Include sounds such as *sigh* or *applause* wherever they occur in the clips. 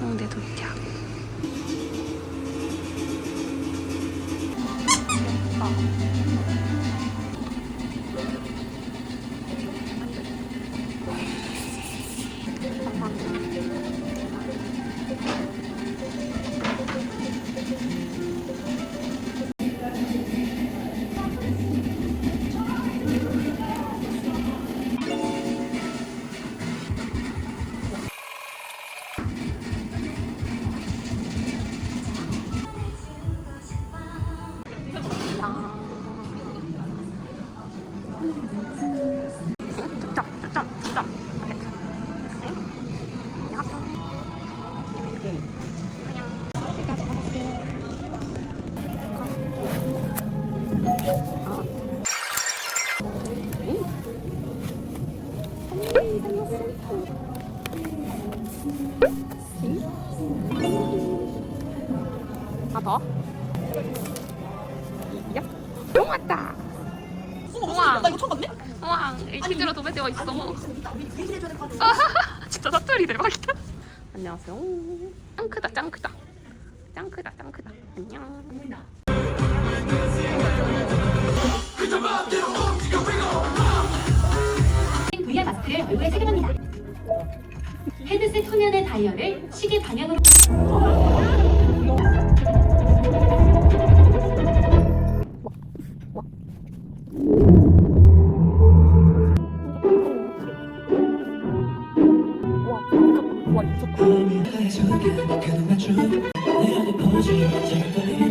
홍대 도착. 득 더. 야, 뿅 왔다. 우와. 나 이거 처음 봤네? 우와, 실제로 도배되어 있어. 아하하, 진짜 *laughs* 사투리 대박이다. 안녕하세요. 짱 크다, 짱 크다. 짱 크다, 짱 크다. 안녕. VR 마스크를 얼굴에 착용합니다. 헤드셋 화면의 다이얼을 시계 방향으로 나또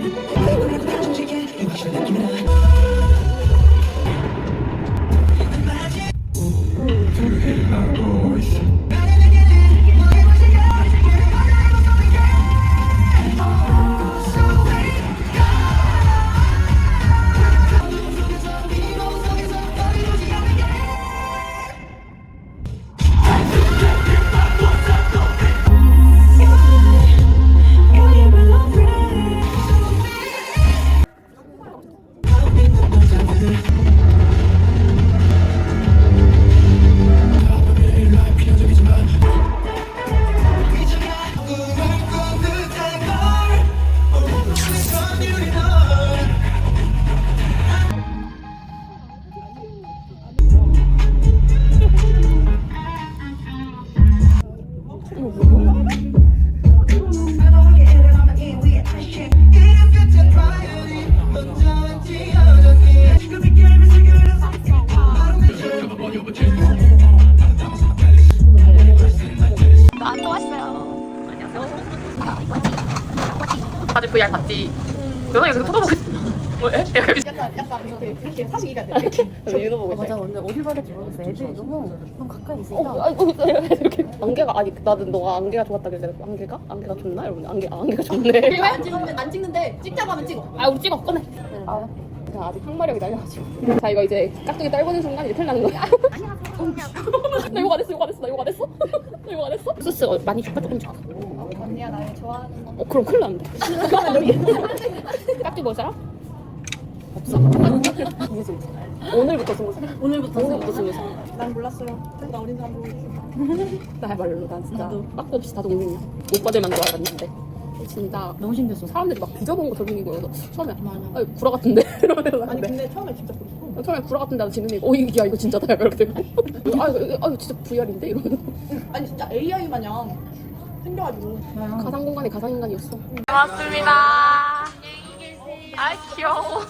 VR 봤지? 계속 쳐다보고 있어. 뭐, 에? 약간 약간 이렇게 이렇게 사시기가 돼. 이렇게 이거 보고 있어. 맞아 근데 어딜 봐야 될지 모르겠어 애들이 너무 너무 가까이 있으니까 어, 아이고, *laughs* 이렇게. 안개가, 아니, 나는 너가 안개가 좋았다길래, 안개가? 안개가 좋나? 이러면 안개, 아, 안개가 좋네. *laughs* 사진 찍으면 안 찍는데 찍자고 하면 찍어. 아, 우리 찍어, 꺼내. 아, 자, 아직 항마력이 날려가지고. 자, 이거 이제 깍두기 떨구는 순간 이제 틀 나는 거야. *laughs* 나 이거 안 했어, 이거 안 했어, 나 이거 안 했어. 나 이거 안 했어. 소스 어, 많이 줄까, 조금 줄까? 언니야 나의 좋아하는 거. 어, 그럼 큰일 났는데. 깍두기 먹을 사람? 없어. *laughs* 오늘부터 스무 살. 오늘부터 오늘부터 스무 살. 난 몰랐어요. 나 어린 사람 모르겠어. *laughs* 나야말로 난 진짜 나도. 빠꾸 없이 다 동생이야. 오빠들만 좋아했는데. 진짜 너무 신기했어 사람들이 막 뒤져본 거 저분이고 그래서 처음에 아니 구라 같은데 *laughs* 이러면서 아니 근데 근데 처음에 진짜 그랬어. 처음에 구라 같은데 하고 진우이가 어 이거 야 이거 진짜다 약간 이렇게 되고 아 이거, 이거, 아 이거 진짜 VR인데 이러면서 아니 진짜 AI 마냥 생겨가지고. 가상 공간이 가상 인간이었어. 고맙습니다. 아 귀여워.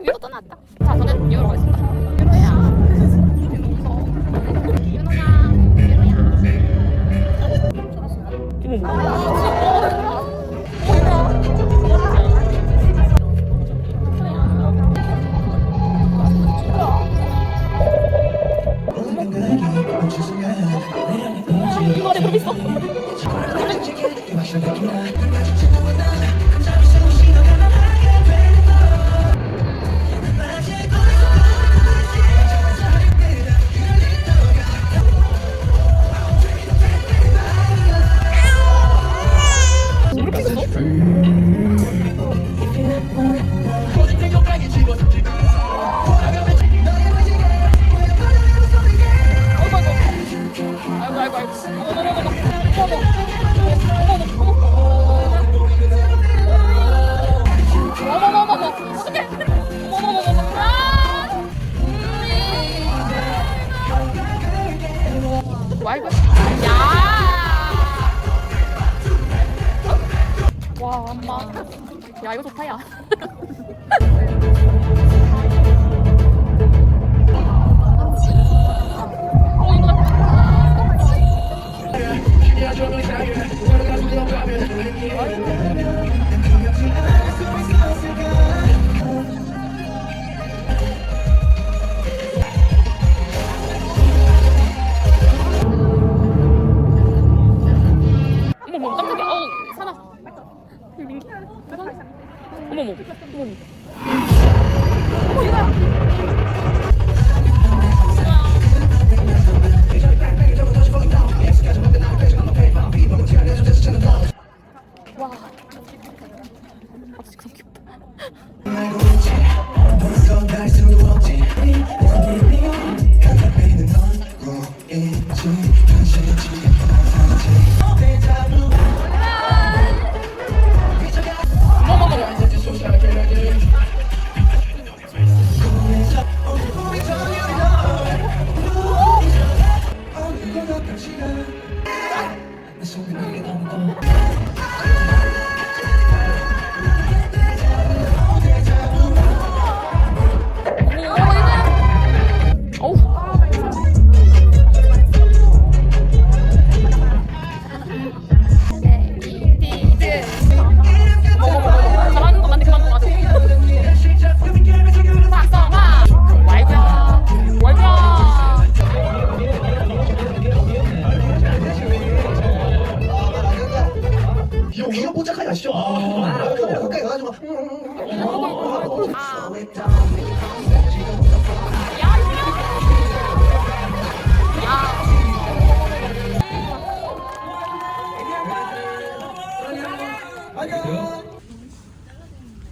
위로 떠났다. 자, 저는 유로 가겠습니다. 유로야. 유로야. 이거를 와이브. 와, 엄마. 야, 이거 좋다, 야. *laughs* 어머머, 어머머. 와. 아, 진짜 귀엽다.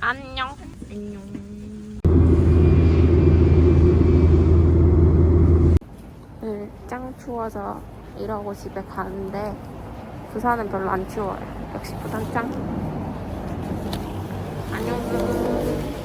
안녕. 안녕. 네, 짱 추워서 이러고 집에 가는데 부산은 별로 안 추워요. 역시 부산 짱. 안녕.